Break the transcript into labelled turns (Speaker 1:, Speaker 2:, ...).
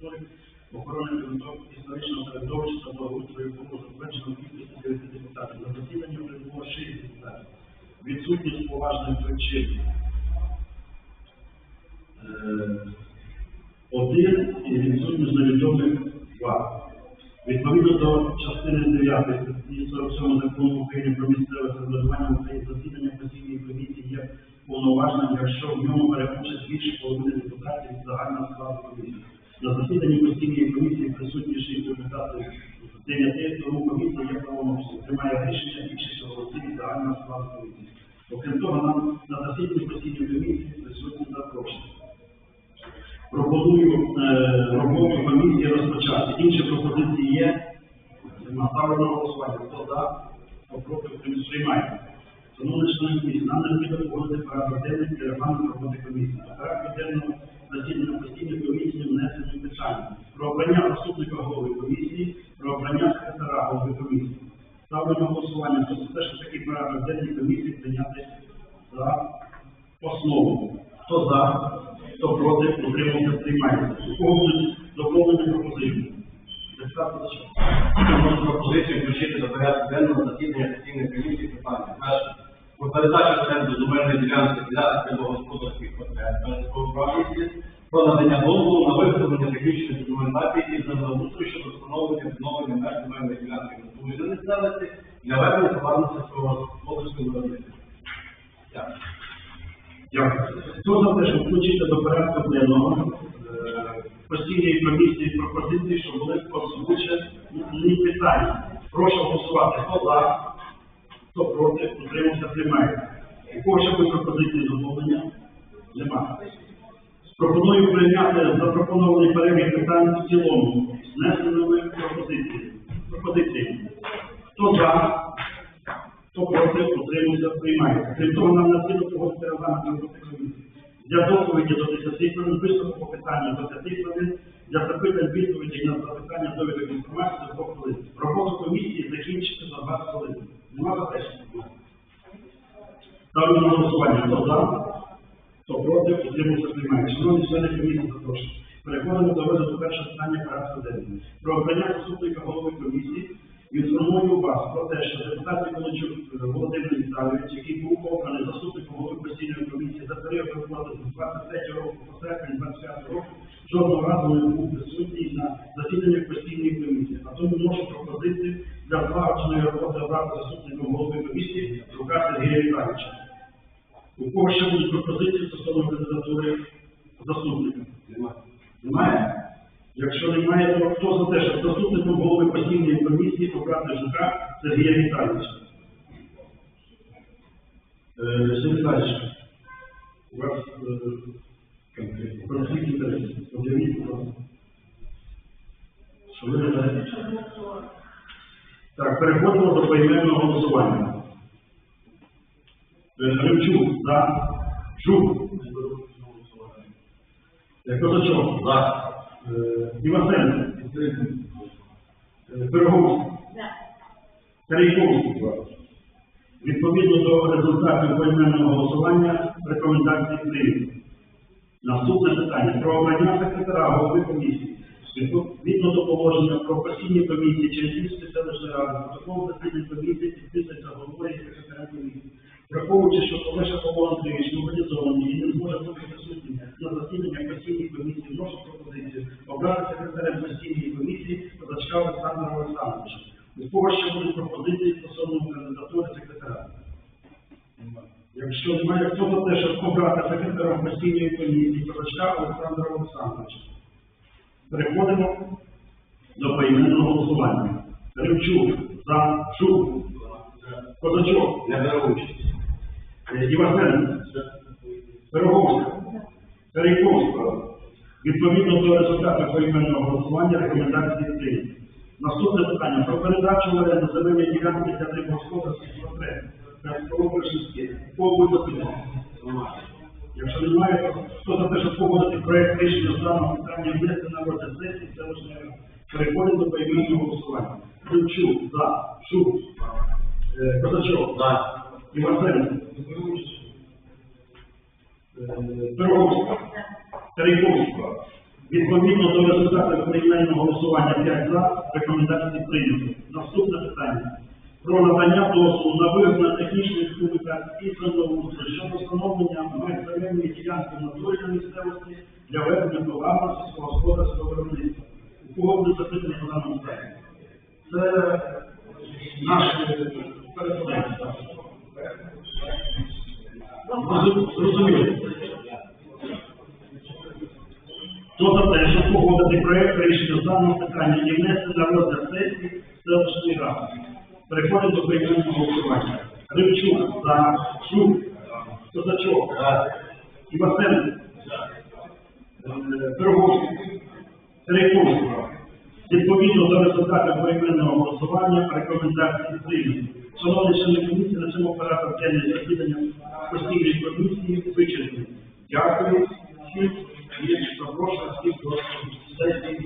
Speaker 1: архітектури, охорони території історичного середовища благоустрою було затверджено кількість 9 депутатів. На засіданні вже було 6 депутатів. Відсутність поважних причин. Е, Один і відсутність невідомих два. Відповідно до частини 9 і 47 закону України про місцеве самоврядування України засідання постійної комісії є повноважним, якщо в ньому бере участь більше половини депутатів загального складу комісії. На засіданні постійної комісії присутні 6 депутатів з 9, тому комісія є правомочною, приймає рішення більшістю голосів загального складу комісії. Окрім того, нам на засіданні постійної комісії присутні запрошені. Пропоную е, роботу комісії розпочати. Інші пропозиції є. Нема. Ставлю на голосування. Хто за, хто проти, хто приймає. Шановні члени комісії, нам необхідно погодити порядок денний і роботи комісії. Обрання заступника голови комісії, про обрання секретаря голови комісії. Ставлю на голосування. За те, що такий порядок денний комісії прийняти за основу. Хто за, хто проти, утримався, приймається. У кого пропозиції? Депутат Козачов.
Speaker 2: Пропозицію включити до порядку денного засідання постійної комісії питання. Перше. Про передачу центру земельної ділянки для сільськогосподарських потреб правління про надання дозволу на виготовлення технічної документації і землеустрою щодо встановлення відновлення меж земельної ділянки на на місцевості для ведення товарно сільськогосподарського виробництва. Дякую.
Speaker 1: Дякую. Хто за включити до порядку денного е, постійної комісії пропозиції, що були озвучені питання? Прошу голосувати. Хто за, хто проти, утримався, приймається. У ще будуть пропозиції доповнення? Нема. Пропоную прийняти запропонований перелік питань в цілому з внесеними пропозиціями. Хто за, хто проти, утримався, приймається. Крім того, нам необхідно погодити регламент роботи комісії. Для доповіді до 10 хвилин, виступу по питанню до 5 хвилин, для запитань відповіді на запитання довідок інформації до 2 хвилин. Роботу комісії закінчити за 20 хвилин. Нема заперечень? Ставлю на голосування. Хто за, хто проти, утримався, приймається. Шановні члени комісії, запрошую. Переходимо до розгляду першого питання порядку денного. Про обрання заступника голови комісії Інформую вас про те, що депутат е, Володимир Віталійович, який був обраний заступником голови постійної комісії за період роботи з 23 року по серпень 25 року, жодного разу не був присутній на засіданнях постійної комісії. А тому вношу пропозицію для злагодженої роботи обрати заступником голови комісії Рука Сергія Віталійовича. У кого ще будуть пропозиції стосовно кандидатури заступника?
Speaker 2: Немає.
Speaker 1: Немає? Якщо немає, то хто за те, щоб заступником голови постійної комісії обрати Жука Сергія Віталійовича? Е, Сергій Віталійович, у вас е, конфлікт інтересів. Об'явіть, будь ласка. Що ви не? Так, переходимо до поіменного голосування. Е, Гримчук, за. Жук. Е, Козачок, за. Е, Івасенко. Е, Пироговський. Тарійковський. Відповідно до результатів поіменного голосування рекомендації прийняті. Наступне питання про обрання секретаря голови комісії. Відповідно до положення про постійні комісії Чернігівської селищної ради, протокол засідань комісії підписується головою і секретарем комісії. Враховуючи, що Олеша Павло Андрійович мобілізований і не зможе бути присутнім на засіданнях постійної комісії, вношу пропозицію обрати секретарем постійної комісії Козачка Олександра Олександровича. У кого ще будуть пропозиції стосовно кандидатури секретаря? Якщо немає, хто за те, щоб обрати секретарем постійної комісії Козачка Олександра Олександровича? Переходимо до поіменного голосування. Римчук, за, Жук, Козачок,
Speaker 2: Не беру участь.
Speaker 1: Е, Івасенко, Пироговська. Відповідно до результатів поіменного голосування рекомендації прийняті. Наступне питання про передачу оренду земельної ділянки для рибогосподарських потреб. Першинське. Кого буде? Якщо немає, то хто за те, щоб погодити проект рішення даного питання внести на розгляд сесії селищної ради? Переходимо до поіменного голосування. Ключук, за, Шук, е, Козачок,
Speaker 2: За.
Speaker 1: Івасенко, е, Пироговська, Відповідно до результатів приймального голосування 5 за, рекомендації прийнято. Наступне питання. Про надання дозволу на виробне технічних документацій і землеустрою щодо встановлення земельної ділянки в місцевості для ведення товарного сільськогосподарського виробництва. У кого буде запитання по даному питанню? Це рішення даного питання і внести на розгляд сесії селищної ради? Переходимо до прийняття голосування. Рибчук, за, Шук, Козачок, Івасенко, Пирогов, Терейковський. Відповідно до результатів поіменного голосування рекомендації прийняті. Шановні члени комісії, на цьому оператор денний засідання постійної комісії вичерпаний. Дякую всім і запрошую всіх до сесії.